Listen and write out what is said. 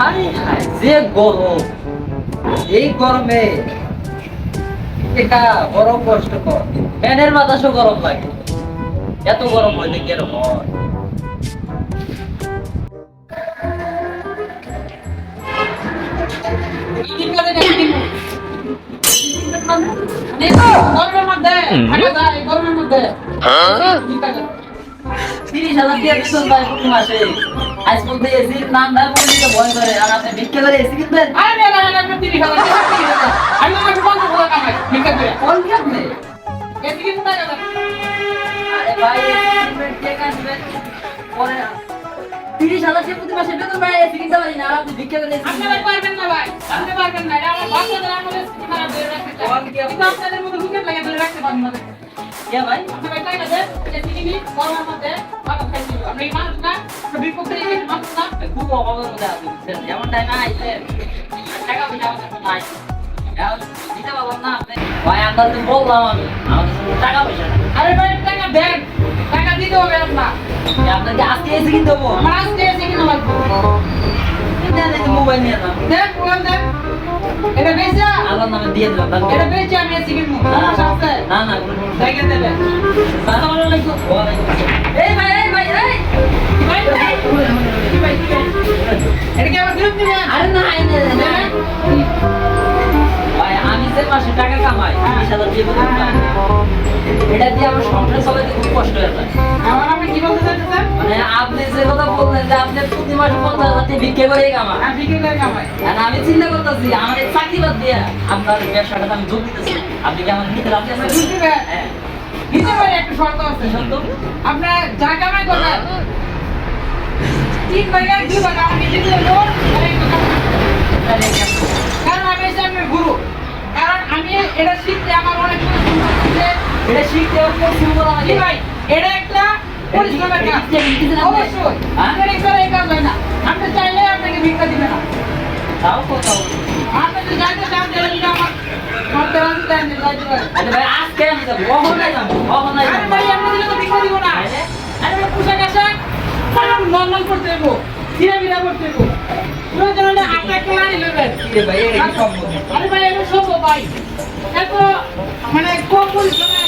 High high যে গরম। এই গরমে একা বড় কষ্ট কর। ফ্যানের বাতাসও গরম লাগে। এত গরম হইলে কীরকম হয়? মধ্যে তিরিশ হাজার দিয়ে বেতন মাসে। আজ পর্যন্ত এসির নাম করে দিতে ভয় করে আর আপনি ভিক্ষা করে এসি কিনবেন? আরে না না না আমি পঞ্চাশ হাজার কামাই ভিক্ষা করে। কোন কি আপনি এসি কিনতে না আরে ভাই এসি কিনবেন কে কিনবেন পরে তিরিশ হাজার সে প্রতি মাসে বেতন পায় এসি কিনতে পারি না আর আপনি ভিক্ষা করে এসি পারবেন না ভাই আপনি পারবেন না। এটা আমার বাচ্চাদের আমাদের খারাপ ধরে রাখতে চাই। কিন্তু আপনাদের মতো হুকেট লাগে ধরে রাখতে পারবেন না। কে ভাই? আপনি ভাই টাকা দেন এসি কিনি গরমের মধ্যে খাইছি এই মানুষ না বিপক্ষে মানুষ না খুব অভাবের মধ্যে আছি বুঝছেন? যেমন টাইমে আইছেন টাকা পয়সা আমাদের কোনো নাই। দিতে পারলাম না ভাই তো বললাম আমি আমাদের টাকা পয়সা আরে ভাই টাকা দেন টাকা দিতে হবে আপনার আপনাকে আজকে এসে কিনতে হব? আমার আজকে এসি কিনা লাগবে মোবাইল নিয়ে নাম দেন বলেন দেন। এটা বেচা? আল্লাহর নামে দিয়ে দিলাম এটা বেচে আমি এসি কিনবো। না আছে? না না নাই। জায়গা দেবেন আসসালামু আলাইকুম। এই ভাই পাই এটা দিয়ে আমার সংসার চালাতে খুব কষ্ট হয়ে যায়। আমার আপনি কি বলতে চাইতেছেন? মানে আপনি যে কথা বললেন যে আপনি প্রতি মাসে পঞ্চাশ হাজার টাকা ভিক্ষে করে কামান। আমি করে কামাই। আর আমি চিন্তা করতেছি আমার এই চাকরি বাদ দিয়ে আপনার ব্যবসাটাতে আমি যোগ দিতেছি। আপনি কি আমার নিতে রাজি আছেন? নিতে? হ্যাঁ। নিতে পারি একটা শর্ত আছে। সত্য আপনার যা কামাই করবেন তিন ভাগের দুই ভাগ আমার নিজে দিয়ে আর এক ভাগ আপনার। তাহলে কেমন? কারণ আমি হচ্ছে আপনার গুরু কারণ আমি এটা শিখতে আমার অনেক এটা শিখতে করা জি লাগে। ভাই? এটা একটা পরিশ্রমের কাজ। অবশ্যই। হ্যাঁ? আপনার এখানে এই কাজ হয় না। আপনি চাইলে আপনাকে ভিক্ষা দিবে না। তাও কথা বলছি। আপনি যদি যাইতে চান তাহলে যদি আমার ভাই আজকে আমি যাব। কখন নাই যাব কখন নাই যাব দিলে তো ভিক্ষা দিব না? আরে পোশাক আশাক নর্মাল করতে দেবো ধীরে ধীরে করতে দেবো প্রয়োজন হলে নেবেন ভাই সম্ভব আরে ভাই এটা সম্ভব ভাই এত মানে কম পরিশ্রমে